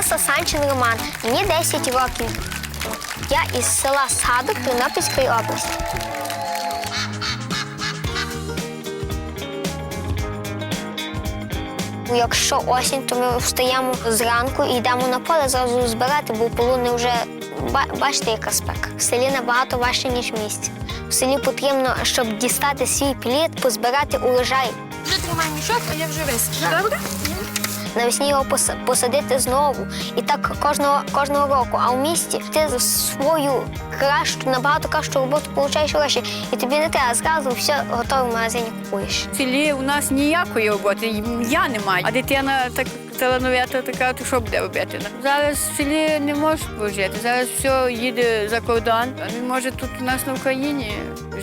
Я Сасанчин Роман, мені 10 років. Я із села Садок Тернопільської області. Якщо осінь, то ми встаємо зранку і йдемо на поле зразу збирати, бо полуни вже бачите, яка спека. В селі набагато важче, ніж в місті. В селі потрібно, щоб дістати свій плід, позбирати урожай. Вже тримай мішок, а я вже висиджу. Добре? Навесні його пос- посадити знову. І так кожного, кожного року. А в місті ти за свою кращу, набагато кращу роботу получаєш гроші. І тобі не треба зразу все готове в магазині купуєш. В селі у нас ніякої роботи, я не маю. А дитина так талановита така, то що буде робити? Зараз в селі не можеш прожити. Зараз все їде за кордон. Він може тут у нас на Україні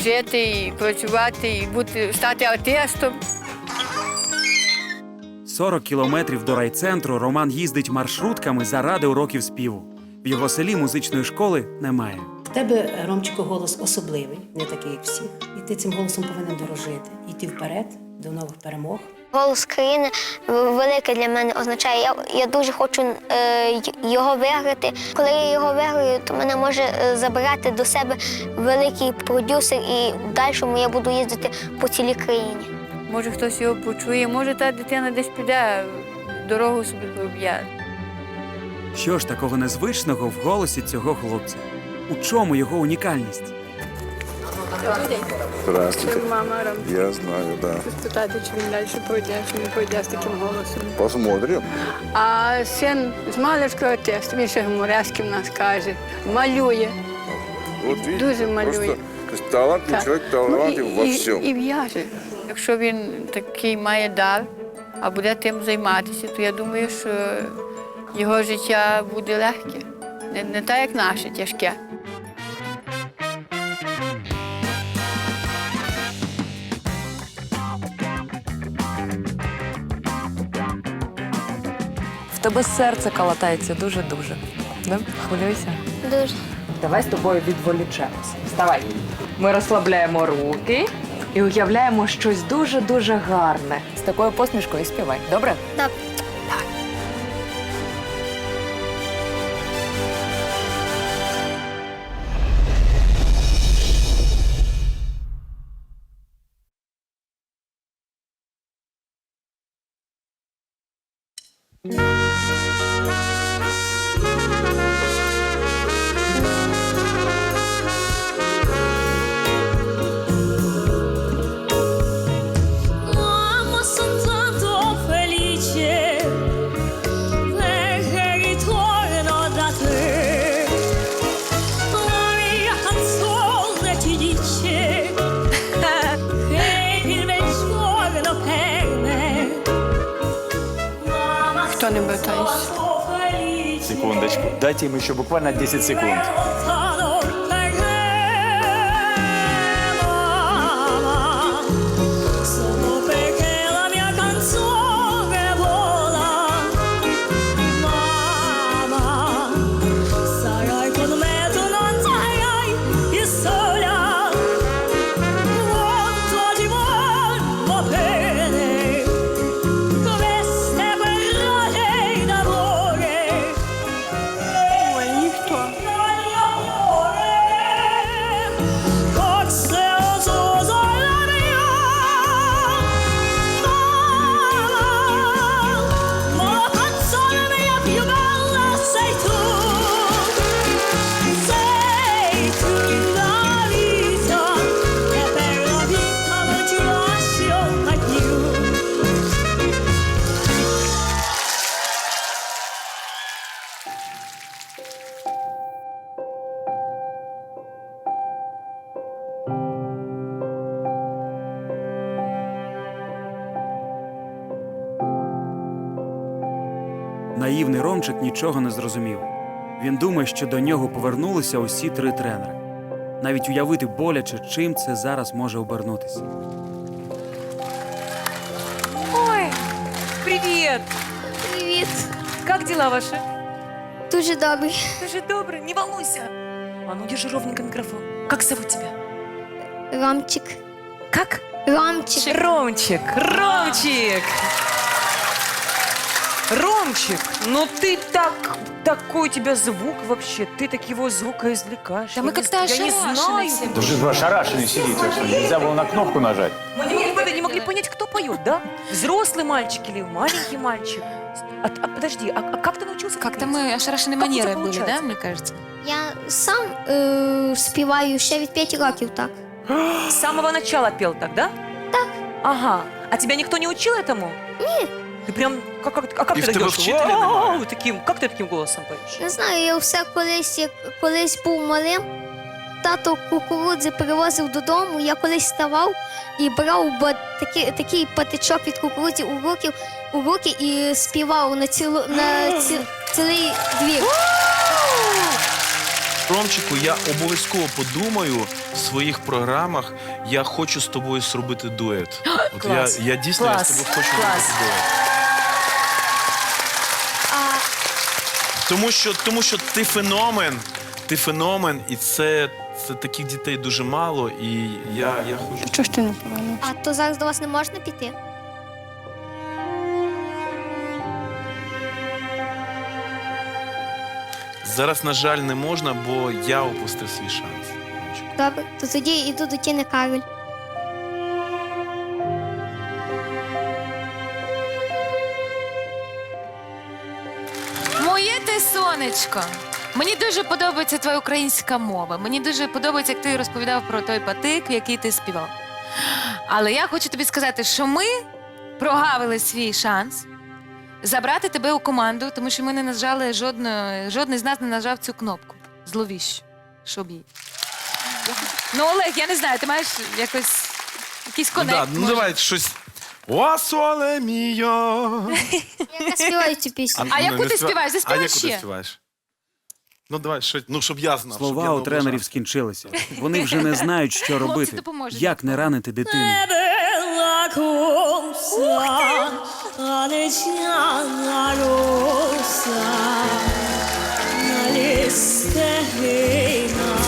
жити і працювати, і бути стати артистом. 40 кілометрів до райцентру Роман їздить маршрутками заради уроків співу. В його селі музичної школи немає. В тебе, Ромчику, голос особливий, не такий, як всіх. І ти цим голосом повинен дорожити. Йти вперед до нових перемог. Голос країни велике для мене означає. Я, я дуже хочу е, його виграти. Коли я його виграю, то мене може е, забирати до себе великий продюсер, і в дальшому я буду їздити по цілій країні. Може хтось його почує, може та дитина десь піде, дорогу собі проб'є. Що ж такого незвичного в голосі цього хлопця? У чому його унікальність? Здравствуйте. Мама Я знаю, да. спитати, чи він далі пойде, чи не пойде з таким голосом. Посмотрим. А син з малярського тесту, він ще гуморески в нас каже, малює. Вот видите, Дуже малює. просто то есть талантливый Так. Ну, во і, і, і в'яже. Якщо він такий має дар, а буде тим займатися, то я думаю, що його життя буде легке. Не, не так, як наше, тяжке. В тебе серце калатається дуже-дуже. Да? Хвилюйся. Дуже. Давай з тобою відволічемося. Вставай. Ми розслабляємо руки і уявляємо щось дуже-дуже гарне. З такою посмішкою співай. Добре? Так. Не бертаюсь. Секундочку. Дайте им еще буквально 10 секунд. Наївний Ромчик нічого не зрозумів. Він думає, що до нього повернулися усі три тренери. Навіть уявити боляче, чим це зараз може обернутися. Ой, привіт! Привіт. Как дела ваши? Дуже добрий. Дуже добре, не волнуйся. А ну держи ровненько микрофон. Как зовут тебя? Ромчик. Как? Ромчик. Ромчик. Ромчик. Ромчик, ну ты так, такой у тебя звук вообще, ты так его звукоизвлекаешь. Да Я мы не- как-то Я не ошарашены знаю. всем. Даже вы ошарашенный сидите, что нельзя было на кнопку нажать. Мы не могли, не могли понять, кто поет, да? Взрослый мальчик или маленький мальчик? А, а подожди, а, а как ты научился Как-то петь? мы ошарашены Как у тебя манерой были, да, получается? мне кажется? Я сам е, співаю ще від 5 років, так. С самого начала пел так, да? Так. Ага. А тебя никто не учил этому? Нет. Ты прям, как, как, а как И ты в тебе даешь? вчителя Вау, немає? таким, как ты таким голосом поешь? Не знаю, я все колись, як колись був малим. Тато кукурудзи привозив додому, я колись ставав і брав ба- такий, такий патичок від кукурудзи у руки, у руки і співав на, цілу, на ці, цілий двір. Ромчику, я обов'язково подумаю в своїх програмах. Я хочу з тобою зробити дует. От я, Клас. я дійсно я Клас. з тобою хочу Клас. зробити дует. Тому що, тому що ти феномен, ти феномен, і це, це таких дітей дуже мало. І я, я хочу. Чого ж ти не повернув? А то зараз до вас не можна піти? Зараз, на жаль, не можна, бо я опустив свій шанс. Добре, то тоді йду до Тіни Кароль. Ти сонечко. Мені дуже подобається твоя українська мова. Мені дуже подобається, як ти розповідав про той патик, в який ти співав. Але я хочу тобі сказати, що ми прогавили свій шанс забрати тебе у команду, тому що ми не нажали жодної, жодний з нас не нажав цю кнопку. Зловіщу. Щоб їй. Ну, Олег, я не знаю, ти маєш якось якийсь Ну, да, ну може? давай щось. О, соле міо. Я співаю цю пісню. А ну, яку ти співа- співаєш? А Заспівай яку ти співаєш? Ну давай, що, ну щоб я знав. щоб Слова я не у тренерів облажався. скінчилися. Вони вже не знають, що Хлопці робити. допоможуть. Як не ранити дитину.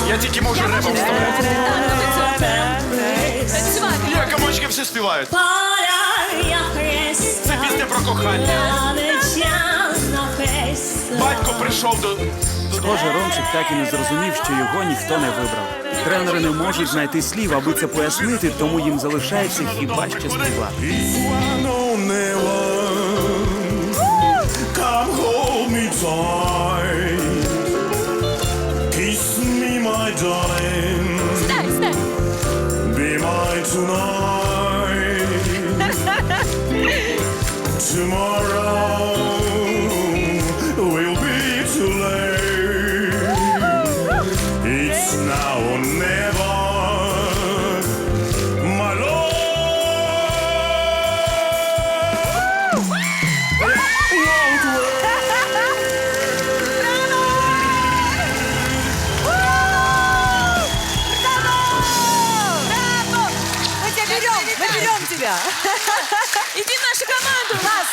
Я тільки можу репом вставляти. Танцювати. Я комочки всі співають. Paraia Хреста. Це пісня про кохання. Батько прийшов до. Схоже, Ромчик так і не зрозумів, що його ніхто не вибрав. Тренери не можуть знайти слів, аби це пояснити, тому їм залишається хіба що співати. It's now or never, my love. Won't Мы тебя берем, мы берем тебя. Иди в нашу команду, нас.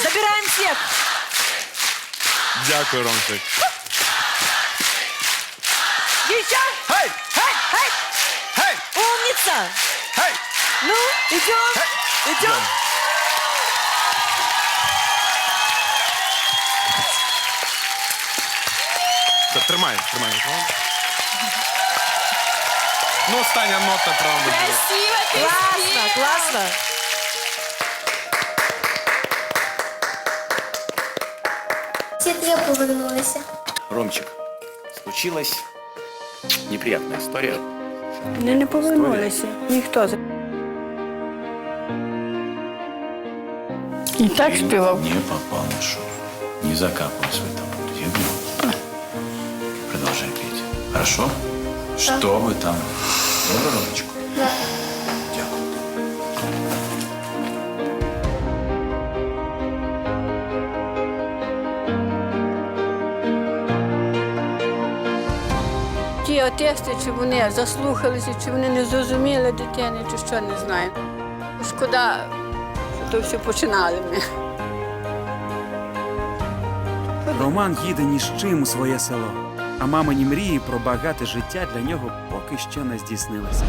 Забираем всех. Дякую, Ромчик. Хай! Хай! Умница! Хай! Ну, идем! Хай! Идем! Так, Це, тримай, тримай. Ну, остання нота, правда. Красиво, красиво. Класно, класно. Все три повернулися. Ромчик, случилось неприятная история. Вони не повернулися. Ніхто. І так співав. Не попал на шоу. Не закапывайся в этом буду. Продолжай петь. Хорошо? Что вы там? Добро, Ромочку? Да. Артисти, чи вони заслухалися, чи вони не зрозуміли дитини, чи що не знаю. Шкода, що то все починали ми. Роман їде ні з чим у своє село, а мамині мрії про багате життя для нього поки що не здійснилися.